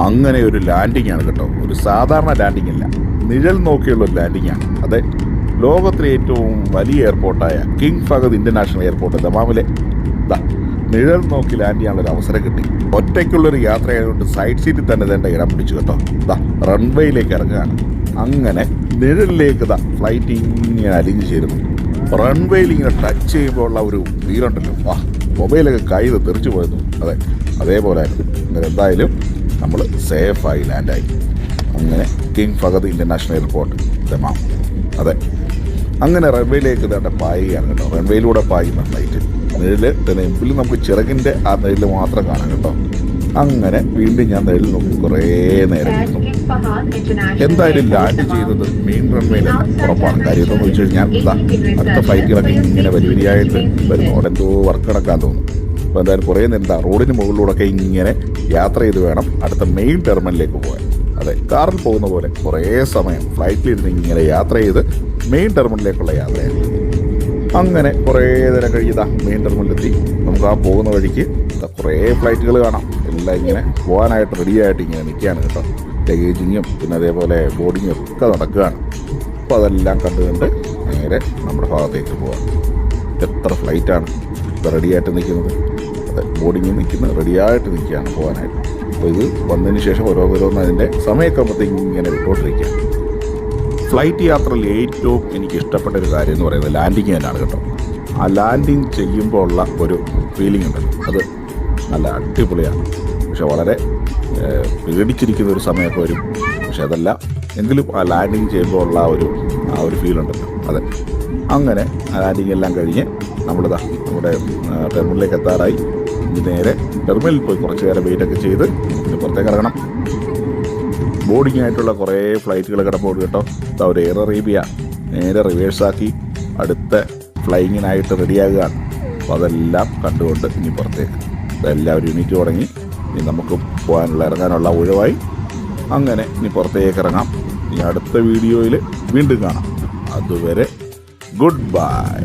അങ്ങനെ ഒരു ലാൻഡിംഗ് ആണ് കേട്ടോ. ഒരു സാധാരണ ലാൻഡിംഗ് അല്ല. നിഴൽ നോക്കിയുള്ള ഒരു ലാൻഡിംഗ് ആണ്. അതെ ലോകത്തിലെ ഏറ്റവും വലിയ എയർപോർട്ടായ കിങ് ഫഹദ് ഇന്റർനാഷണൽ എയർപോർട്ട് ദമാമിലെ. നിഴൽ നോക്കി ലാൻഡ് ചെയ്യാനുള്ള ഒരു അവസരം കിട്ടി. ഒറ്റയ്ക്കുള്ളൊരു യാത്രയായതുകൊണ്ട് സൈഡ് സീറ്റിൽ തന്നെ തന്നെ ഇടം പിടിച്ചു കേട്ടോ. ദാ റൺവേയിലേക്ക് ഇറങ്ങുകയാണ്. അങ്ങനെ നിഴലിലേക്ക് ദാ ഫ്ലൈറ്റ് ഇങ്ങനെ അലിഞ്ഞു ചേരുന്നു. റൺവേയിൽ ഇങ്ങനെ ടച്ച് ചെയ്യുമ്പോൾ ഉള്ള ഒരു ഫീലുണ്ടല്ലോ വാ മൊബൈലൊക്കെ കൈ തെറിച്ചു പോയിരുന്നു അതെ അതേപോലെ അങ്ങനെ എന്തായാലും നമ്മൾ സേഫായി ലാൻഡായി. അങ്ങനെ King Fahd International Airport Dammam. അതെ അങ്ങനെ റൺവേയിലേക്ക് ഇതാണ്ട് പായുകയാണ് കേട്ടോ. റൺവേയിലൂടെ പായുന്ന ഫ്ലൈറ്റ്. നിഴൽ തെളിമ്പിൽ നമുക്ക് ചിറകിന്റെ ആ നിഴൽ മാത്രം കാണാം കേട്ടോ. അങ്ങനെ വീണ്ടും ഞാൻ നിഴൽ നോക്കി കുറേ നേരം എന്തായാലും ലാൻഡ് ചെയ്തത് മെയിൻ റൺവേയിലല്ല ഉറപ്പാണ്. കാര്യം എന്താണെന്ന് വെച്ച് കഴിഞ്ഞാൽ ഇതാ അടുത്ത ഫ്ലൈറ്റുകളൊക്കെ ഇങ്ങനെ വലിയ വലിയായിട്ട് വരുന്നു അവിടെ എന്തോ വർക്ക് നടക്കാൻ തോന്നും. അപ്പോൾ എന്തായാലും കുറേ നേരം എന്താ റോഡിന് മുകളിലൂടെയൊക്കെ ഇങ്ങനെ യാത്ര ചെയ്ത് വേണം അടുത്ത മെയിൻ ടെർമിനലിലേക്ക് പോകാൻ. അതെ കാറിൽ പോകുന്ന പോലെ കുറേ സമയം ഫ്ലൈറ്റിലിരുന്ന് ഇങ്ങനെ യാത്ര ചെയ്ത് മെയിൻ ടെർമിനലിലേക്കുള്ള യാത്രയാണ് അങ്ങനെ കുറേ നേരം കഴിയതാ മെയിൻ ടെർമിനലെത്തി നമുക്ക് ആ പോകുന്ന വഴിക്ക് കുറേ ഫ്ലൈറ്റുകൾ കാണാം. എല്ലാം ഇങ്ങനെ പോകാനായിട്ട് റെഡിയായിട്ട് ഇങ്ങനെ നിൽക്കുകയാണ് കേട്ടോ. ലഗേജിങ്ങും പിന്നെ അതേപോലെ ബോർഡിങ്ങും ഒക്കെ നടക്കുകയാണ്. അപ്പോൾ അതെല്ലാം കണ്ടുകൊണ്ട് കണ്ട് നേരെ നമ്മുടെ ഭാഗത്തേക്ക് പോവാം. എത്ര ഫ്ലൈറ്റാണ് ഇപ്പോൾ റെഡിയായിട്ട് നിൽക്കുന്നത്? അതെ ബോർഡിങ്ങിൽ നിൽക്കുന്നത് റെഡിയായിട്ട് നിൽക്കുകയാണ് പോകാനായിട്ട്. അപ്പോൾ ഇത് വന്നതിന് ശേഷം ഓരോ ഓരോന്ന് അതിന്റെ സമയക്രമത്തേക്ക് ഇങ്ങനെ വിട്ടോണ്ടിരിക്കുക ഫ്ലൈറ്റ് യാത്രയിൽ ഏറ്റവും എനിക്ക് ഇഷ്ടപ്പെട്ട ഒരു കാര്യം എന്ന് പറയുന്നത് ലാൻഡിങ് തന്നെയാണ് കേട്ടോ. ആ ലാൻഡിങ് ചെയ്യുമ്പോൾ ഉള്ള ഒരു ഫീലിംഗ് ഉണ്ടല്ലോ. അത് നല്ല അടിപൊളിയാണ്. പക്ഷെ വളരെ പേടിച്ചിരിക്കുന്ന ഒരു സമയമൊക്കെ വരും. പക്ഷെ അതല്ല എങ്കിലും ആ ലാൻഡിങ് ചെയ്യുമ്പോൾ ഉള്ള ഒരു ആ ഒരു ഫീൽ ഉണ്ടല്ലോ. അതെ. അങ്ങനെ ലാൻഡിങ് എല്ലാം കഴിഞ്ഞ് നമ്മളിതാ നമ്മുടെ ടെർമിനലിലേക്ക് എത്താറായി. നേരെ ടെർമിനലിൽ പോയി കുറച്ച് നേരം വെയിറ്റൊക്കെ ചെയ്ത് പിന്നെ പുറത്തേക്ക് ഇറങ്ങണം. ബോർഡിംഗ് ആയിട്ടുള്ള കുറേ ഫ്ലൈറ്റുകൾ കിടപ്പോൾ കേട്ടോ. ഇതാ ഒരു എയർ അറേബ്യ നേരെ റിവേഴ്സാക്കി അടുത്ത ഫ്ലൈയിങ്ങിനായിട്ട് റെഡിയാകുകയാണ് അപ്പോൾ അതെല്ലാം കണ്ടുകൊണ്ട് ഇനി പുറത്തേക്ക്. എല്ലാവരും യൂണിറ്റ് തുടങ്ങി. ഇനി നമുക്ക് പോകാനുള്ള ഇറങ്ങാനുള്ള ഒഴിവായി. അങ്ങനെ ഇനി പുറത്തേക്ക് ഇറങ്ങാം. ഇനി അടുത്ത വീഡിയോയിൽ വീണ്ടും കാണാം. അതുവരെ ഗുഡ് ബൈ.